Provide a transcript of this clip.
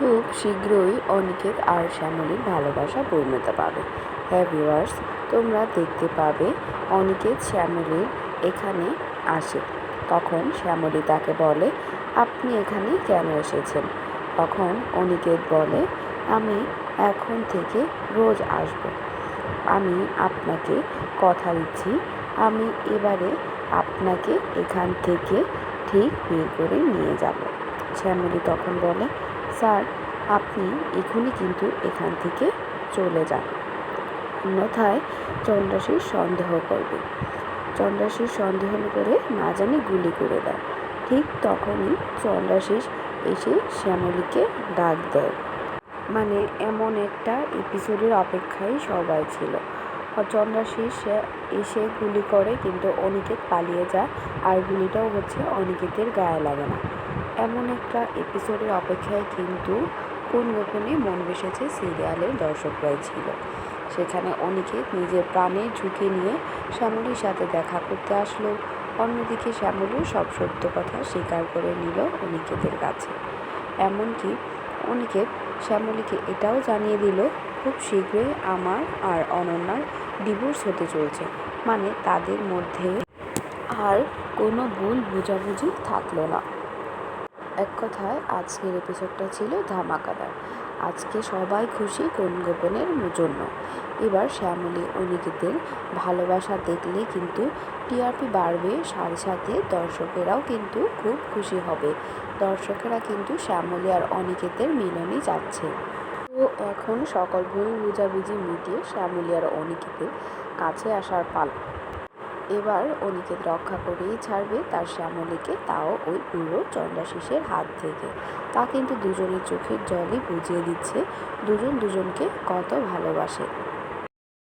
খুব শীঘ্রই অনিকেত আর শ্যামলীর ভালোবাসা পূর্ণতা পাবে। হ্যাঁ ভিউয়ার্স, তোমরা দেখতে পাবে অনিকেত শ্যামলীর এখানে আসে। তখন শ্যামলী তাকে বলে, আপনি এখানে কেন এসেছেন? তখন অনিকেত বলে, আমি এখন থেকে রোজ আসব। আমি আপনাকে কথা দিচ্ছি। আমি এবারে আপনাকে এখান থেকে ঠিক বের করে নিয়ে যাব। শ্যামলী তখন বলে স্যার, আপনি এখনই কিন্তু এখান থেকে চলে যান। অন্যথায় চন্দ্রাশীষ সন্দেহ করবে। চন্দ্রাশীষ সন্দেহ করে না জানি গুলি করে দেয়। ঠিক তখনই চন্দ্রাশীষ এসে শ্যামলীকে ডাক দেয়। মানে এমন একটা এপিসোডের অপেক্ষায় সবাই ছিল। আর চন্দ্রাশীষ এসে গুলি করে কিন্তু অনিকেত পালিয়ে যায়। আর গুলিটাও হচ্ছে অনিকেতের গায়ে লাগে না। এমন একটা এপিসোডের অপেক্ষায় কিন্তু কোন গোপনে মন বসেছে সিরিয়ালের দর্শকরাই ছিল। সেখানে অনিকেত নিজের প্রাণে ঝুঁকি নিয়ে শ্যামলীর সাথে দেখা করতে আসলো। অন্যদিকে শ্যামলীও সব সত্য কথা স্বীকার করে নিল অনিকেতের কাছে। এমনকি অনিকেত শ্যামলীকে এটাও জানিয়ে দিল, খুব শীঘ্রই আমার আর অনন্যার ডিভোর্স হতে চলছে। মানে তাদের মধ্যে আর কোনো ভুল বোঝাবুঝি থাকল না। এক কথায়, আজকের এপিসোডটা ছিল ধামাকাদার। আজকে সবাই খুশি কোন গোপনের জন্য। এবার শ্যামলী অনিকেতের ভালোবাসা দেখলে কিন্তু টিআরপি বাড়বে, সাথে সাথে দর্শকেরাও কিন্তু খুব খুশি হবে। দর্শকেরা কিন্তু শ্যামলী আর অনিকেতের মিলনই যাচ্ছে তো এখন সকল ভুল বুঝাবুঝি মিটিয়ে শ্যামলী আর অনিকেতের কাছে আসার পালা। এবার অনিকেত রক্ষা করেই ছাড়বে তার শ্যামলীকে, তাও ওই পুরো চন্দ্রাশিসের হাত থেকে। তা কিন্তু দুজনের চোখের জলই বুঝিয়ে দিচ্ছে। দুজন দুজনকে কত ভালোবাসে।